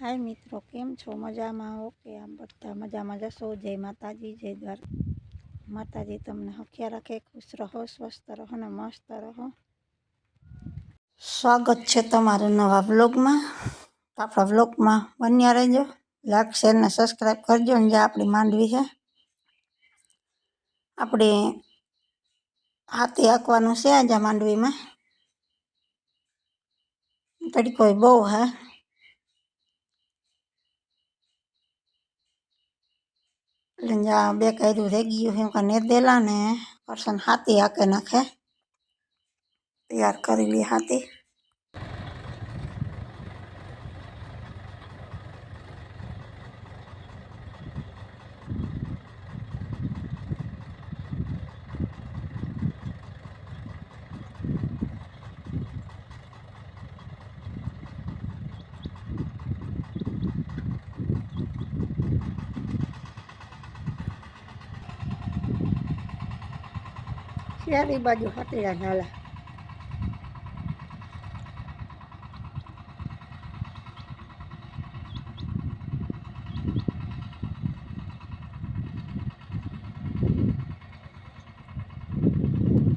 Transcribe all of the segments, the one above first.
હાય મિત્રો, કેમ છો? મજામાં ઓકે આમ બધા મજામાં જશો જય માતાજી, જય દ્વાર. માતાજી, તમને હખ્યા રાખે, ખુશ રહો, સ્વસ્થ રહો ને મસ્ત રહો. સ્વાગત છે તમારું નવા વ્લોગમાં. આપણા વ્લોગમાં બન્યા રહેજો. લાઈક, શેર ને સબસ્ક્રાઈબ કરજો. ને જે આપણી માંડવી છે. આપણે હાથી હાંકવાનું છે આજે માંડવીમાં. તડકો બહુ હે. એટલે જ્યાં બે કર્યું રહી, ગયું છે. કે દેલા ને પરસન હાથી હાકે નાખે. તૈયાર કરી લી હાથી. શહેરી બાજુ હાથીડા નાલા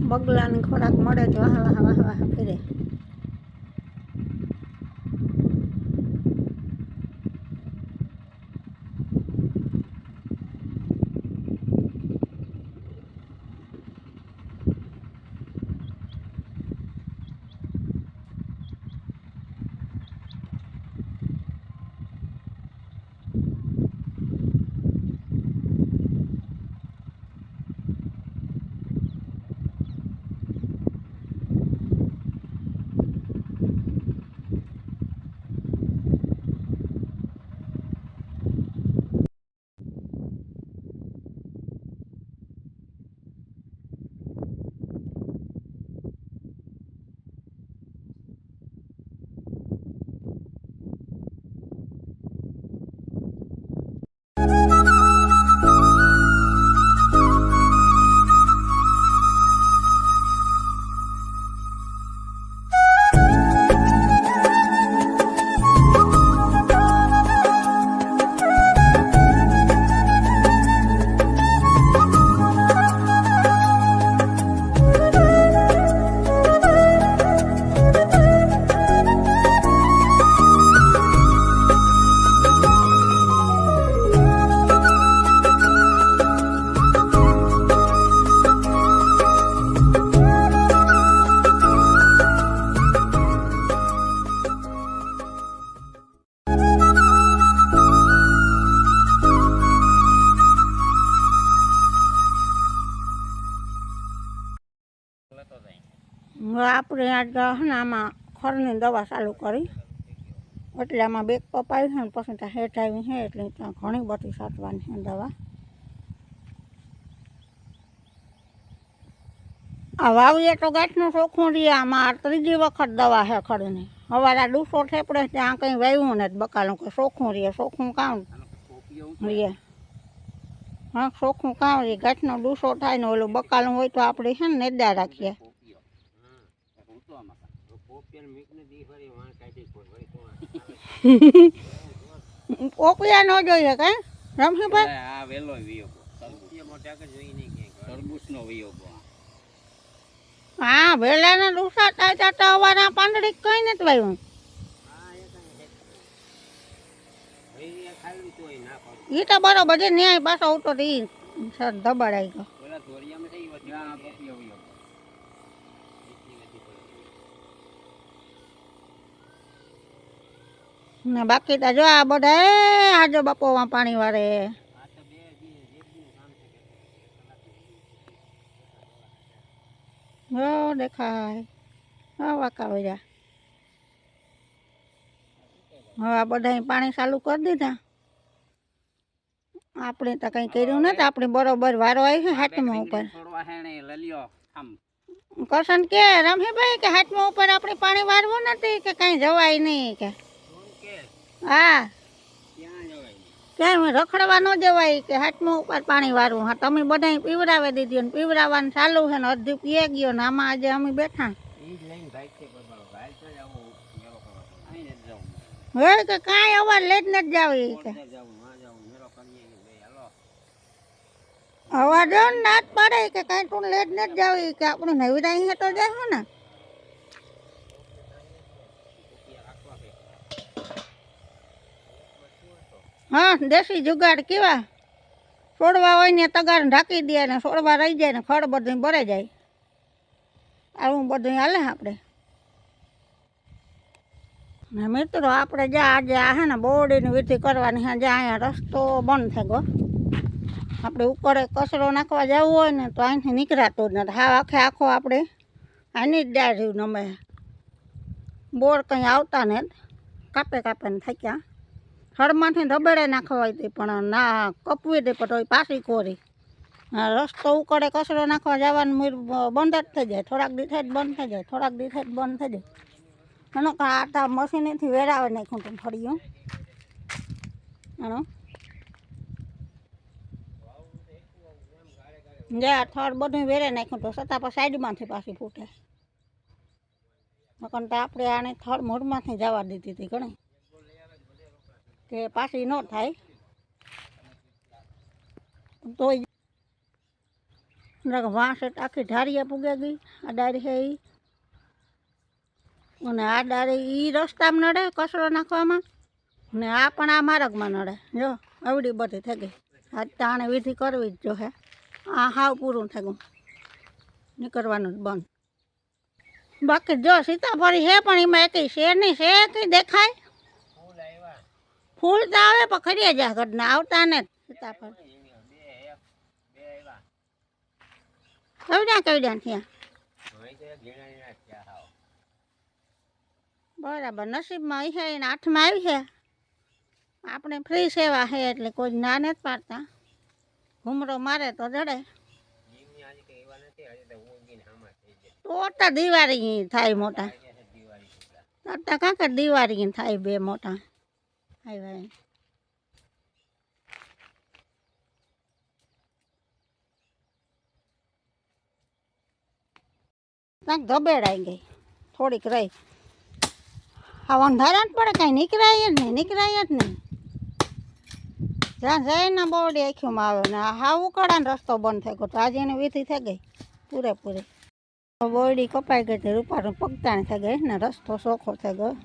બગલાને ખોરાક મળે તો વાહ વાહ વાહ વાહ ફેરે. આપણે આ હે આમાં ખરની દવા ચાલુ કરી. એટલે આમાં બેગ કપ આવી છે ને પછી ત્યાં હેઠ આવી છે એટલે ત્યાં ઘણી બધી સાચવાની છે દવા. આ વાવીએ તો ગાંઠનું ચોખ્ખું રહીએ આમાં આ ત્રીજી વખત દવા છે ખડીને સવારે દુસો ઠેપડે ત્યાં કંઈ વાવ્યું ને બકાલું કે ચોખ્ખું રહીએ ચોખ્ખું કામ રહીએ હા, ચોખ્ખું કામ રહીએ ગાંઠનો દુસો થાય ને ઓલું બકાલું હોય તો આપણે છે ને નેદા રાખીએ. ઓકિયા નો જોઈએ કઈ રમશીભાઈ આ વેલો વિયોગો તરબૂચનો વિયોગો હા વેલાના ડૂસા થાય ત્યાં તો અવાના પાંદડી કઈ નથી વાવ્યું એ તો બરોબર છે ન્યાય પાછો આવતો રહી ઈ સર દબાડાઈ ગયો પેલા ધોરિયામાં થઈ ગયો પપિયો વિયોગો ને બાકી તો જો આ બધા એ આજો બપોરમાં પાણી વારે. બે જી દેખાય. હા વાકા વળ્યા. હવે આ બધા પાણી ચાલુ કરી દીધા. આપણે તો કંઈ કર્યું નથી આપણે બરોબર વારો આવી છે હાથમાં ઉપર. કરશન કે રમહીભાઈ કે હાથમાં ઉપર આપણે પાણી વારવું નથી કે કઈ જવાય નહીં કે? હા. ક્યાં રખડવા ન જવાય કે હાથમાં ઉપર પાણી વાળું હા, તમે બધા પીવડાવી દીધી ને પીવડાવવાનું ચાલુ છે ને અડધી પીએ ગયો ને આમાં આજે અમે બેઠા. હવે કે કાંઈ અવાજ લઈ જ નથી જાવ કે. અવાજ નાત પાડે કે કાંઈ તું લેટ નથી જાવી કે આપણે નવી રાઈ તો જાય ને. હા, દેશી જુગાડ કેવા? છોડવા હોય ને તગાર ઢાંકી દે ને છોડવા રહી જાય ને ખડ બધું ભરાઈ જાય. આવું બધું હાલે આપણે ને મિત્રો આપણે જ્યાં આજે આ હે ને બોડીની વિધિ કરવાની હે, જ્યાં અહીંયા રસ્તો બંધ થઈ ગયો. આપણે ઉપર કચરો નાખવા જવું હોય ને તો અહીંથી નીકળાતું જ નથી. હા આખે આખો આપણે આની જ ડાળ્યું નમે. બોર કંઈ આવતા ને કાપે કાપે ને થાક્યા થડમાંથી ધબેડે નાખવાય હતી પણ ના કપવી દે, પણ પાછી કોરી. રસ્તો ઉકળે, કચરો નાખવા જવાનું મીર બંધ જ થઈ જાય. થોડાક દીઠે જ બંધ થઈ જાય, થોડાક દીઠે જ બંધ થઈ જાય. એનો આટા મશીનેથી વેરાવે નાખ્યું તું ફળિયું એનો જ્યાં થડ બધું વેરે નાખ્યું તો, છતાં પણ સાઈડમાંથી પાછી ફૂટે. નકર તો આપણે આને થડ મૂળમાંથી જવા દીધી હતી ઘણી. કે પાછી ન થાય. તોય વાંસ આખી ઢારીએ પૂગે ગઈ, આ ડારી છે ઈ. અને આ ડારી એ રસ્તામાં નડે કચરો નાખવામાં? ને આ પણ આ માર્ગમાં નડે. જો આવડી બધી થઈ ગઈ. આજ તાણે વિધિ કરવી જ જો હે. આ હાવ પૂરું થઈ નીકળવાનું જ બંધ. બાકી જો સીતાફળી છે પણ એમાં એકી છે નહીં છે કંઈ દેખાય? ફૂલ તો આવે પણ ખરી જા ઘરના આવતા ને સીતાફળ. કવડા ઘીણા થયા. બરાબર, નસીબમાં આવી છે એને હાથમાં આવી છે આપણે ફ્રી સેવા છે એટલે કોઈ ના નથી પાડતા. ઘૂમરો મારે તો જડે. તો દિવાળી થાય મોટા. કાંક દિવાળી થાય બે મોટા. આવ્યા કાંઈક ધબેડાઈ ગઈ. થોડીક રહી. આ અંધારા પડે, કાંઈ નીકળાય જ નહીં, નીકળાય જ નહીં. જ્યાં જાય ને બોડી આંખીમાં આવે ને હા ઉકાળાનો રસ્તો બંધ થઈ ગયો તો આજે એની વીથી થઈ ગઈ, પૂરેપૂરી. બોરડી કપાઈ ગઈ, તો રૂપારું પગતાણી થઈ ગઈ ને, રસ્તો ચોખ્ખો થઈ ગયો.